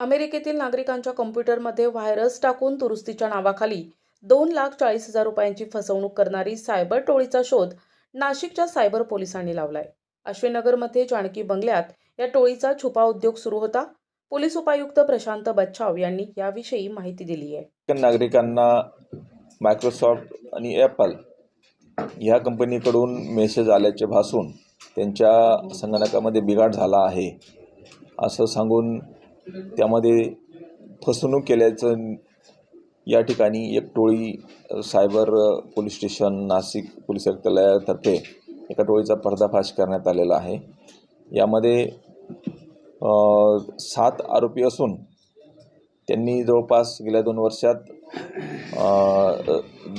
अमेरिकेतील नागरिकांच्या कॉम्प्युटरमध्ये व्हायरस टाकून दुरुस्तीच्या नावाखाली दोन लाख चाळीस हजार रुपयांची फसवणूक करणारी सायबर टोळीचा शोध नाशिकच्या सायबर पोलिसांनी लावलाय. अश्विनगरमध्ये जानकी बंगल्यात या टोळीचा छुपा उद्योग सुरू होता. पोलीस उपायुक्त प्रशांत बच्छाव यांनी याविषयी माहिती दिली आहे. नागरिकांना मायक्रोसॉफ्ट आणि ॲपल ह्या कंपनीकडून मेसेज आल्याचे भासून त्यांच्या संगणकामध्ये बिघाड झाला आहे. असं सांगून त्यामध्ये फसवणूक केल्याचं या ठिकाणी एक टोळी cyber police station Nashik police आयुक्तालयातर्फे एका टोळीचा पर्दाफाश करण्यात आलेला आहे. यामध्ये सात आरोपी असून त्यांनी जवळपास गेल्या दोन वर्षात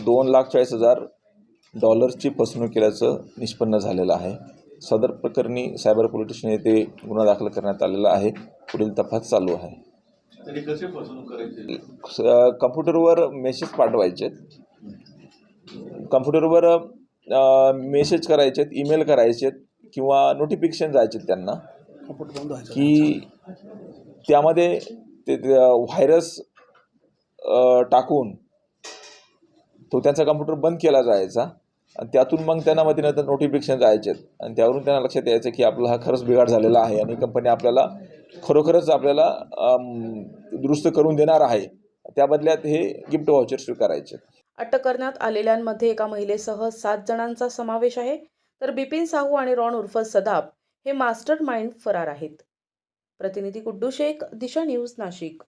दोन लाख चाळीस हजार डॉलर्सची फसवणूक केल्याचं निष्पन्न झालेलं आहे. सदर प्रकरणी सायबर पोलीस स्टेशन येथे गुन्हा दाखल करण्यात आलेला आहे. पुढील तपास चालू आहे. करायची? कम्प्युटरवर मेसेज पाठवायचे. कम्प्युटरवर मेसेज करायचेत ईमेल करायचेत किंवा नोटिफिकेशन जायचे त्यांना की त्यामध्ये ते व्हायरस टाकून तो त्यांचा कम्प्युटर बंद केला जायचा. आणि त्यातून मग त्यांना मग नंतर नोटिफिकेशन जायचे आणि त्यावरून त्यांना लक्षात यायचं की आपला हा खरंच बिघाड झालेला आहे आणि कंपनी आपल्याला खरोखरच आपल्याला दुरुस्त करून देणार आहे. त्या बदल्यात हे गिफ्ट व्हाउचर स्वीकारायचे. अटक करण्यात आलेल्यांमध्ये एका महिलेसह सात जणांचा समावेश आहे. तर बिपिन साहू आणि रॉन उर्फ सदाब हे मास्टर माइंड फरार आहेत. प्रतिनिधी गुड्डू शेख दिशा न्यूज नाशिक.